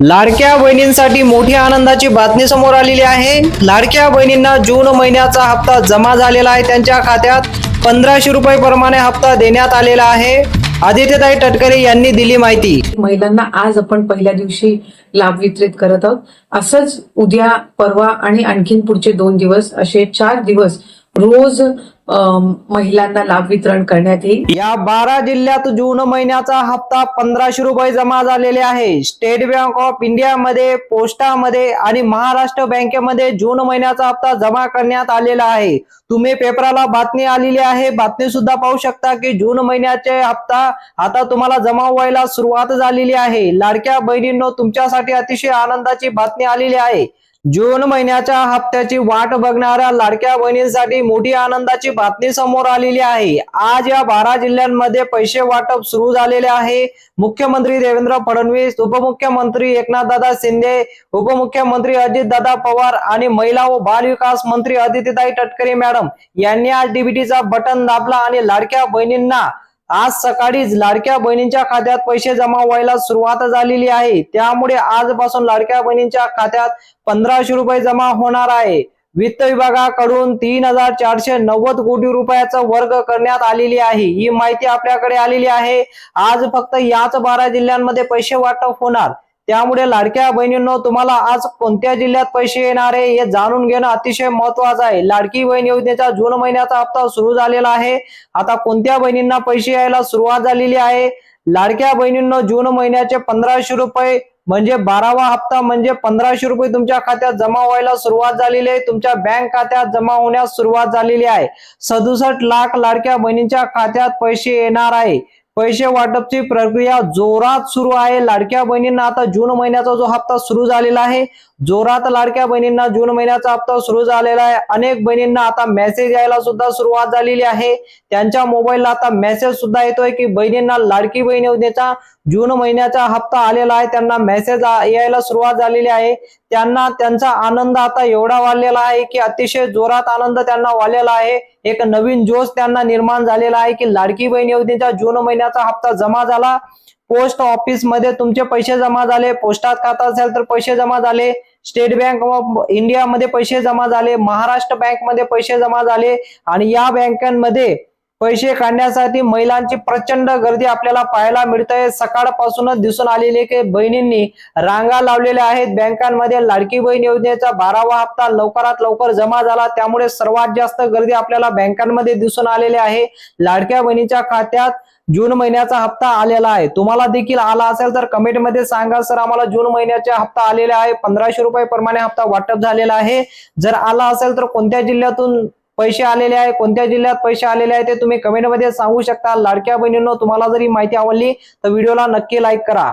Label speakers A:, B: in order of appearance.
A: लाडक्या बहिणींसाठी मोठी आनंदाची बातमी समोर आलेली आहे. लाडक्या बहिणींना जून महिन्याचा हप्ता जमा झालेला आहे. त्यांच्या खात्यात पंधराशे रुपये प्रमाणे हप्ता देण्यात आलेला आहे. आदित्यताई टटकरे यांनी दिली माहिती.
B: महिलांना आज आपण पहिल्या दिवशी लाभ वितरित करत आहोत. असंच उद्या परवा आणि आणखीन पुढचे दोन दिवस असे चार दिवस रोज महिलांना लाभ वितरण करण्यात येईल.
A: या बारा जिल्ह्यात जून महिन्याचा हप्ता पंधराशे रुपये जमा झालेले आहे. स्टेट बँक ऑफ इंडियामध्ये पोस्टामध्ये आणि महाराष्ट्र बँकेमध्ये जून महिन्याचा हप्ता जमा करण्यात आलेला आहे. तुम्ही पेपराला बातमी आलेली आहे. बातमी सुद्धा पाहू शकता की जून महिन्याचे हप्ता आता तुम्हाला जमा व्हायला सुरुवात झालेली आहे. लाडक्या बहिणींनो तुमच्यासाठी अतिशय आनंदाची बातमी आलेली आहे. जून महिन्याच्या हप्त्याची वाट बघणाऱ्या लाडक्या बहिणींसाठी मोठी आनंदाची बातमी समोर आलेली आहे. आज या बारा जिल्ह्यांमध्ये पैसे वाटप सुरू झालेले आहे. मुख्यमंत्री देवेंद्र फडणवीस उपमुख्यमंत्री एकनाथदादा शिंदे उपमुख्यमंत्री अजितदादा पवार आणि महिला व बाल विकास मंत्री अदितीताई तटकरे मॅडम यांनी आज डीबीटीचा बटन दाबला आणि लाडक्या बहिणींना आज सकाळीच लाडक्या बहिणींच्या खात्यात पैसे जमा व्हायला सुरुवात झालेली आहे. त्यामुळे आजपासून लाडक्या बहिणींच्या खात्यात पंधराशे रुपये जमा होणार आहे. वित्त विभागाकडून तीन हजार चारशे नव्वद कोटी रुपयाचा वर्ग करण्यात आलेली आहे. ही माहिती आपल्याकडे आलेली आहे. आज फक्त याच बारा जिल्ह्यांमध्ये पैसे वाटप होणार. त्यामुळे लाडक्या बहिणींनो तुम्हाला आज कोणत्या जिल्ह्यात पैसे येणार आहे हे जाणून घेणं अतिशय महत्वाचं आहे. लाडकी बहीण योजनेचा जून महिन्याचा हप्ता सुरू झालेला आहे. आता कोणत्या बहिणींना पैसे यायला सुरुवात झालेली आहे? लाडक्या बहिणींनो जून महिन्याचे पंधराशे रुपये म्हणजे बारावा हप्ता म्हणजे पंधराशे रुपये तुमच्या खात्यात जमा व्हायला सुरुवात झालेली आहे. तुमच्या बँक खात्यात जमा होण्यास सुरुवात झालेली आहे. सदुसष्ट लाख लाडक्या बहिणींच्या खात्यात पैसे येणार आहे. पैसे वाटपची प्रक्रिया जोरात सुरू आहे. लाडक्या बहिणींना आता जून महिन्याचा जो हप्ता सुरू झालेला आहे जोरात लाडक्या बहिणींना जून महिन्याचा हप्ता सुरू झालेला आहे. अनेक बहिणींना आता मेसेज यायला सुद्धा सुरुवात झालेली आहे. त्यांच्या मोबाईलला आता मेसेज सुद्धा येतोय की बहिणींना लाडकी बहीण योजनेचा जून महिन्याचा हप्ता आलेला आहे. त्यांना मेसेज यायला सुरुवात झालेली आहे. त्यांना त्यांचा आनंद आता एवढा वाढलेला आहे की अतिशय जोरात आनंद त्यांना वाढलेला आहे. एक नवीन जोश त्यांना निर्माण झालेला आहे की लाडकी बहीण योजनेचा जून महिन्याचा हप्ता जमा झाला. पोस्ट ऑफिसमध्ये तुमचे पैसे जमा झाले. पोस्टात खाता असेल तर पैसे जमा झाले. स्टेट बँक ऑफ इंडियामध्ये पैसे जमा झाले. महाराष्ट्र बँकमध्ये पैसे जमा झाले. आणि या बँकांमध्ये पैसे काढण्यासाठी महिलांची प्रचंड गर्दी आपल्याला पाहायला मिळते सकाळपासूनच दिसून आलेली की बहिणींनी रांगा लावलेल्या आहेत. बँकांमध्ये लाडकी बहीण योजनेचा बारावा हप्ता लवकरात लवकर जमा झाला. त्यामुळे सर्वात जास्त गर्दी आपल्याला बँकांमध्ये दिसून आलेली आहे. लाडक्या बहिणीच्या खात्यात जून महिन्याचा हप्ता आलेला आहे. तुम्हाला देखील आला असेल तर कमेंटमध्ये सांगा सर. आम्हाला जून महिन्याचा हप्ता आलेला आहे. पंधराशे रुपये प्रमाणे हप्ता वाटप झालेला आहे. जर आला असेल तर कोणत्या जिल्ह्यातून पैसे आलेले आहे? कोणत्या जिल्ह्यात पैसे आलेले आहे ते तुम्ही कमेंटमध्ये सांगू शकता. लाडक्या बहिणींनो तुम्हाला जर ही माहिती आवडली तर व्हिडिओला नक्की लाईक करा.